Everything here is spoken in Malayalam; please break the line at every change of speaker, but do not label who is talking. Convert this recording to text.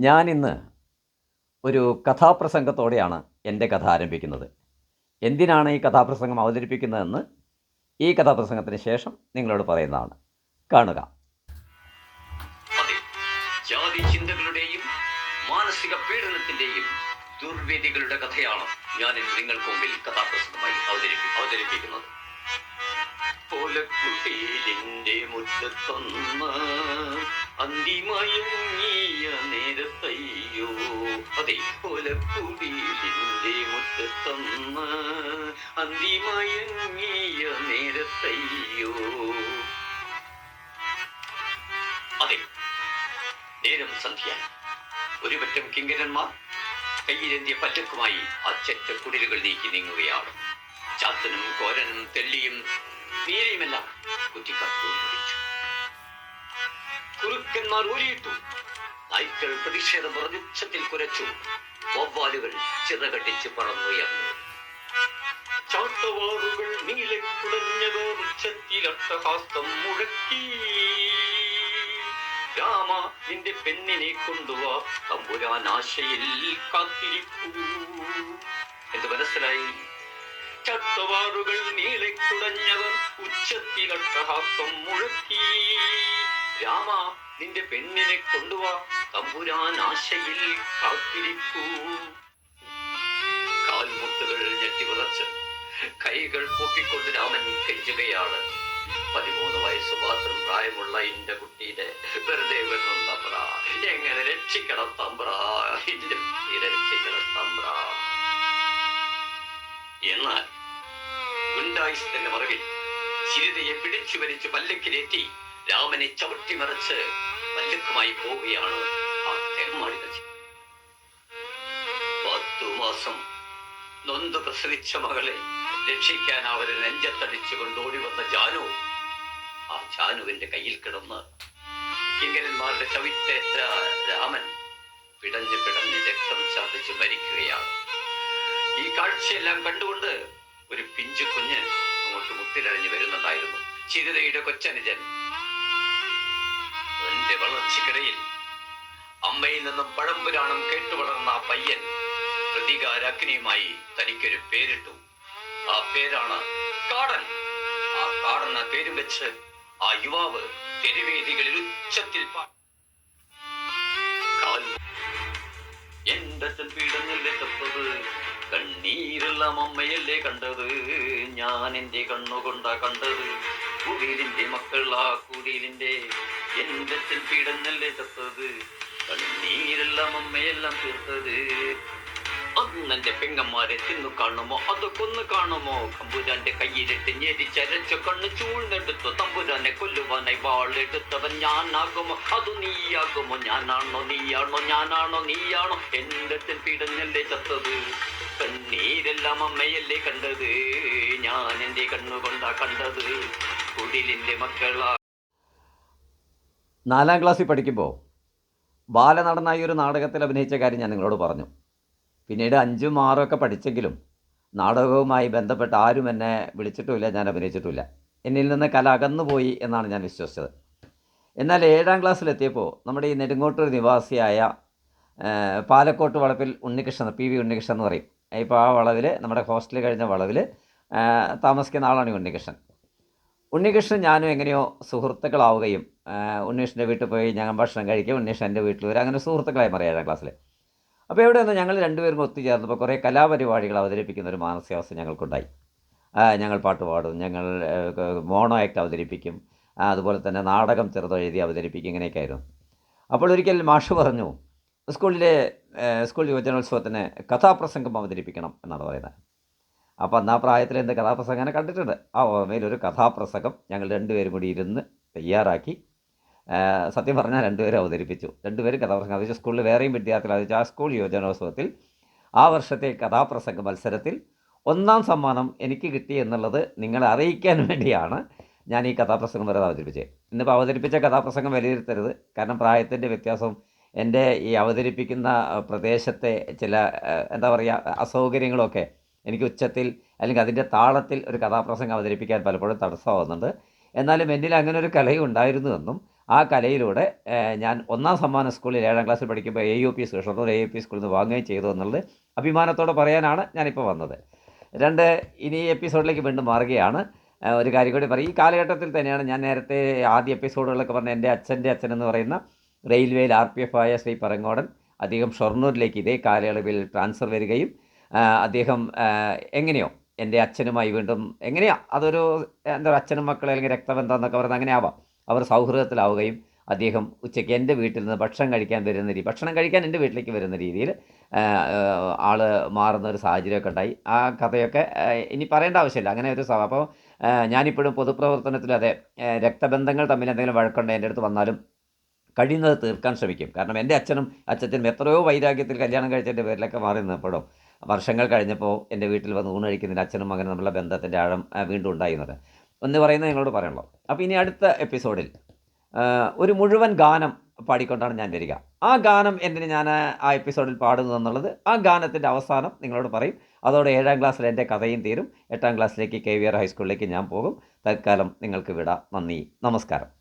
ഞാനിന്ന് ഒരു കഥാപ്രസംഗത്തോടെയാണ് എന്റെ കഥ ആരംഭിക്കുന്നത്. എന്തിനാണ് ഈ കഥാപ്രസംഗം അവതരിപ്പിക്കുന്നതെന്ന് ഈ കഥാപ്രസംഗത്തിന് ശേഷം നിങ്ങളോട് പറയുന്നതാണ്. കാണുക.
ജാതി ചിന്തകളുടെയും മാനസിക പീഡനത്തിന്റെയും ദുർവേദികളുടെ കഥയാണ് ഞാൻ നിങ്ങൾക്ക് മുമ്പിൽ കഥാപ്രസംഗമായി അവതരിപ്പി അവതരിപ്പിക്കുന്നത്. പോലക്കുട്ടിയിലിന്റെ മുറ്റത്തൊന്ന് അന്തിമയങ്ങിയ നേരത്തയ്യോ. അതെ പോലക്കുടിയിലിന്റെ മുറ്റത്തൊന്ന് അന്തിമയങ്ങിയ നേരത്തയ്യോ. അതെ നേരം സന്ധ്യ. ഒരുപറ്റം കിങ്കരന്മാർ കയ്യിലെന്തിയ പറ്റക്കുമായി അച്ചറ്റ ചെറ്റ കുടിലുകൾ നീക്കി നീങ്ങുകയാണ്. ചാത്തനും കോരനും തെള്ളിയും വിളിച്ചു കുറുക്കന്മാർ ഊരിയിട്ടു. നായ്ക്കൾ പ്രതിഷേധം പ്രതിച്ഛത്തിൽ കുരച്ചു. വവ്വാലുകൾ ചിറകടിച്ച് പറന്നുയർന്നു. ചാട്ടവാറുകൾ നീലെ കുടഞ്ഞവർ ഉച്ചത്തിലട്ടഹാസ്തം മുഴക്കി. രാമ നിന്റെ പെണ്ണിനെ കൊണ്ടുവാ. തമ്പുരാനാശയിൽ കാത്തിരിപ്പൂ എന്ത് മനസ്സിലായി? ചട്ടവാറുകൾ നീളെ കുടഞ്ഞവർ ഉച്ചത്തിലട്ടഹാസം മുഴക്കി. രാമ നിന്റെ പെണ്ണിനെ കൊണ്ടുവാ തമ്പുരാൻ ആശയിൽ കാത്തിരിപ്പൂ കാൽമുട്ടുകൾ ഞെട്ടിവിളച്ച് കൈകൾ പൊക്കിക്കൊണ്ട് രാമൻ കെഞ്ചുകയാണ് പതിമൂന്ന് വയസ്സ് മാത്രം പ്രായമുള്ള ഇന്റെ കുട്ടീനെ വെറുതെ തമ്പ്ര. എങ്ങനെ രക്ഷിക്കണം തമ്പ്ര? എന്റെ കുട്ടീനെ രക്ഷിക്കണം തമ്പ്ര. എന്നാൽ ഗുണ്ടായുസത്തിന്റെ മറവിൽ ചിരിതയെ പിടിച്ചു വലിച്ച് പല്ലക്കിലേറ്റി രാമനെ ചവിട്ടിമറിച്ച് പല്ലക്കുമായി പോവുകയാണ് ആ തെമ്മാടികൾ പത്തു മാസം നൊന്ത് പ്രസവിച്ച മകളെ രക്ഷിക്കാൻ അവരെ നെഞ്ചത്തടിച്ചുകൊണ്ട് ഓടി വന്ന ജാനു ആ ജാനുവിന്റെ കയ്യിൽ കിടന്ന് കിങ്കരന്മാരുടെ ചവിറ്റേറ്റ രാമൻ പിടഞ്ഞ് പിടഞ്ഞ് രക്തം ചാർത്തിച്ച് മരിക്കുകയാണ്. ഈ കാഴ്ചയെല്ലാം കണ്ടുകൊണ്ട് ഒരു പിഞ്ചു കുഞ്ഞ് അങ്ങോട്ട് മുട്ടിലഴിഞ്ഞു വരുന്നുണ്ടായിരുന്നു. ചിരിതയുടെ കൊച്ചനുജൻ. എന്റെ വളർച്ചക്കിടയിൽ അമ്മയിൽ നിന്നും പഴംപുരാണം കേട്ടു വളർന്ന ആ പയ്യൻ പ്രതികാരാഗ്നിയുമായി തനിക്കൊരു പേരിട്ടു. ആ പേരാണ് കാടൻ. ആ കാടൻ ആ പേരും വെച്ച് ആ യുവാവ് തെരുവേദികളിൽ ഉച്ചത്തിൽ പാടി എന്റെ അച്ഛൻ പീഡനല്ലേ തപ്പത് കണ്ണീരെല്ലാം അമ്മയല്ലേ കണ്ടത്? ഞാൻ എന്റെ കണ്ണുകൊണ്ടാ കണ്ടത്. കുടിലിന്റെ മക്കളാ കുടിലിന്റെ എന്റെ ചെൽപ്പിടന്നല്ലേ തത്തത് കണ്ണീരെല്ലാം അമ്മയെല്ലാം തീർത്തത്. അന്നെ പെങ്ങന്മാരെ തിന്നു കാണുമോ? അതൊക്കെ ഒന്ന് കാണുമോ? തമ്പുരാന്റെ കയ്യിലിട്ട് ഞെരിച്ചരച്ച കണ്ണ് ചൂഴ്ന്നെടുത്തു. തമ്പുരാനെ കൊല്ലുവാനായി വാളെടുത്തവൻ ഞാനാകുമോ? അത് നീയാകുമോ? ഞാനാണോ നീയാണോ? ഞാനാണോ നീയാണോ? എന്റെ പിടഞ്ഞല്ലേ ചത്തത്? കണ്ണീരെല്ലാം അമ്മയല്ലേ കണ്ടത്? ഞാൻ എന്റെ കണ്ണുകൊണ്ടാ കണ്ടത്. കുടിലിന്റെ മക്കളാ.
നാലാം ക്ലാസ്സിൽ പഠിക്കുമ്പോൾ ബാലനടനായി ഒരു നാടകത്തിൽ അഭിനയിച്ച കാര്യം ഞാൻ നിങ്ങളോട് പറഞ്ഞു. പിന്നീട് അഞ്ചും ആറും ഒക്കെ പഠിച്ചെങ്കിലും നാടകവുമായി ബന്ധപ്പെട്ട് ആരും എന്നെ വിളിച്ചിട്ടുമില്ല ഞാൻ അഭിനയിച്ചിട്ടുമില്ല. എന്നിൽ നിന്ന് കല അകന്നുപോയി എന്നാണ് ഞാൻ വിശ്വസിച്ചത്. എന്നാൽ ഏഴാം ക്ലാസ്സിലെത്തിയപ്പോൾ നമ്മുടെ ഈ നെടുങ്ങോട്ടൂർ നിവാസിയായ പാലക്കോട്ട് വളപ്പിൽ ഉണ്ണികൃഷ്ണൻ പി വി ഉണ്ണികൃഷ്ണൻ എന്ന് പറയും. ഇപ്പോൾ ആ വളവിൽ നമ്മുടെ ഹോസ്റ്റലിൽ കഴിഞ്ഞ വളവിൽ താമസിക്കുന്ന ആളാണ് ഉണ്ണികൃഷ്ണൻ. ഉണ്ണികൃഷ്ണൻ ഞാനും എങ്ങനെയോ സുഹൃത്തുക്കളാവുകയും ഉണ്ണികൃഷ്ണന്റെ വീട്ടിൽ പോയി ഞങ്ങൾ ഭക്ഷണം കഴിക്കും ഉണ്ണികൃഷ്ണൻ എന്റെ വീട്ടിൽ വരും അങ്ങനെ സുഹൃത്തുക്കളായി മാറി ഏഴാം ക്ലാസ്സിൽ അപ്പോൾ എവിടെ നിന്ന് ഞങ്ങൾ രണ്ടുപേരും ഒത്തുചേർന്നപ്പോൾ കുറേ കലാപരിപാടികൾ അവതരിപ്പിക്കുന്ന ഒരു മാനസികാവസ്ഥ ഞങ്ങൾക്കുണ്ടായി. ഞങ്ങൾ പാട്ട് പാടും ഞങ്ങൾ മോണോ ആക്ട് അവതരിപ്പിക്കും അതുപോലെ തന്നെ നാടകം ചെറുതെഴുതി അവതരിപ്പിക്കും ഇങ്ങനെയൊക്കെ ആയിരുന്നു. അപ്പോൾ ഒരിക്കൽ മാഷ് പറഞ്ഞു സ്കൂളിലെ സ്കൂൾ യുവജനോത്സവത്തിന് കഥാപ്രസംഗം അവതരിപ്പിക്കണം എന്നാണ് പറയുന്നത്. അപ്പോൾ അന്ന് പ്രായത്തിൽ എന്റെ കഥാപ്രസംഗനെ കണ്ടിട്ടുണ്ട്. ആ ഓർമ്മയിൽ ഒരു കഥാപ്രസംഗം ഞങ്ങൾ രണ്ടുപേരും കൂടി ഇരുന്ന് തയ്യാറാക്കി സത്യം പറഞ്ഞാൽ രണ്ടുപേരും അവതരിപ്പിച്ചു. രണ്ടുപേരും കഥാപ്രസംഗം അവതരിച്ചു സ്കൂളിൽ വേറെയും വിദ്യാർത്ഥികൾ അവതരിച്ചു ആ സ്കൂൾ യുവജനോത്സവത്തിൽ ആ വർഷത്തെ കഥാപ്രസംഗ മത്സരത്തിൽ ഒന്നാം സമ്മാനം എനിക്ക് കിട്ടി എന്നുള്ളത് നിങ്ങളെ അറിയിക്കാൻ വേണ്ടിയാണ് ഞാൻ ഈ കഥാപ്രസംഗം വരെ അവതരിപ്പിച്ചത്. ഇന്നിപ്പോൾ അവതരിപ്പിച്ച കഥാപ്രസംഗം വിലയിരുത്തരുത്. കാരണം പ്രായത്തിന്റെ വ്യത്യാസം എന്റെ ഈ അവതരിപ്പിക്കുന്ന പ്രദേശത്തെ ചില എന്താ പറയുക അസൗകര്യങ്ങളൊക്കെ എനിക്ക് ഉച്ചത്തിൽ അല്ലെങ്കിൽ അതിന്റെ താളത്തിൽ ഒരു കഥാപ്രസംഗം അവതരിപ്പിക്കാൻ പലപ്പോഴും തടസ്സമാവുന്നുണ്ട്. എന്നാലും എന്നിൽ അങ്ങനെ ഒരു കലയും ഉണ്ടായിരുന്നുവെന്നും ആ കലയിലൂടെ ഞാൻ ഒന്നാം സമ്മാന സ്കൂളിൽ ഏഴാം ക്ലാസ്സിൽ പഠിക്കുമ്പോൾ A U P Shoranur A U P സ്കൂളിൽ നിന്ന് വാങ്ങുകയും ചെയ്തു എന്നുള്ളത് അഭിമാനത്തോടെ പറയാനാണ് ഞാനിപ്പോൾ വന്നത്. രണ്ട് ഇനി എപ്പിസോഡിലേക്ക് വീണ്ടും മാറുകയാണ്. ഒരു കാര്യം കൂടി പറയും. ഈ കാലഘട്ടത്തിൽ തന്നെയാണ് ഞാൻ നേരത്തെ ആദ്യ എപ്പിസോഡുകളൊക്കെ പറഞ്ഞ എന്റെ അച്ഛന്റെ അച്ഛൻ എന്ന് പറയുന്ന റെയിൽവേയിൽ ആർ പി എഫ് ആയ ശ്രീ പറങ്ങോടൻ അദ്ദേഹം ഷൊർണൂരിലേക്ക് ഇതേ കാലയളവിൽ ട്രാൻസ്ഫർ വരികയും അദ്ദേഹം എങ്ങനെയോ എന്റെ അച്ഛനുമായി വീണ്ടും എങ്ങനെയാ അതൊരു എന്താ പറയുക അച്ഛനും മക്കളെ അല്ലെങ്കിൽ രക്തബന്ധം എന്നൊക്കെ പറയുന്നത് അങ്ങനെ ആവാം. അവർ സൗഹൃദത്തിലാവുകയും അദ്ദേഹം ഉച്ചയ്ക്ക് എന്റെ വീട്ടിൽ നിന്ന് ഭക്ഷണം കഴിക്കാൻ വരുന്ന രീതി ഭക്ഷണം കഴിക്കാൻ എന്റെ വീട്ടിലേക്ക് വരുന്ന രീതിയിൽ ആൾ മാറുന്ന ഒരു സാഹചര്യമൊക്കെ ഉണ്ടായി. ആ കഥയൊക്കെ ഇനി പറയേണ്ട ആവശ്യമില്ല. അങ്ങനെ ഒരു അപ്പോൾ ഞാനിപ്പോഴും പൊതുപ്രവർത്തനത്തിൽ അതെ രക്തബന്ധങ്ങൾ തമ്മിൽ എന്തെങ്കിലും വഴക്കുണ്ടോ എന്റെ അടുത്ത് വന്നാലും കഴിയുന്നത് തീർക്കാൻ ശ്രമിക്കും. കാരണം എന്റെ അച്ഛനും അച്ഛനും എത്രയോ വൈരാഗ്യത്തിൽ കല്യാണം കഴിച്ചതിന്റെ പേരിലൊക്കെ മാറി നിന്നപ്പോഴും വർഷങ്ങൾ കഴിഞ്ഞപ്പോൾ എന്റെ വീട്ടിൽ വന്ന് ഊണ് അച്ഛനും മകനും നമ്മളെ ബന്ധത്തിന്റെ ആഴം വീണ്ടും ഉണ്ടായിരുന്നത്. എന്ന് പറയുന്നത് നിങ്ങളോട് പറയണല്ലോ അപ്പോൾ ഇനി അടുത്ത എപ്പിസോഡിൽ ഒരു മുഴുവൻ ഗാനം പാടിക്കൊണ്ടാണ് ഞാൻ വരിക. ആ ഗാനം എന്തിന് ഞാൻ ആ എപ്പിസോഡിൽ പാടുന്നു എന്നുള്ളത് ആ ഗാനത്തിന്റെ അവസാനം നിങ്ങളോട് പറയും. അതോടെ ഏഴാം ക്ലാസ്സിൽ എന്റെ കഥയും തീരും. എട്ടാം ക്ലാസ്സിലേക്ക് കെ വി ആർ ഹൈസ്കൂളിലേക്ക് ഞാൻ പോകും. തൽക്കാലം നിങ്ങൾക്ക് വിടാം. നന്ദി. നമസ്കാരം.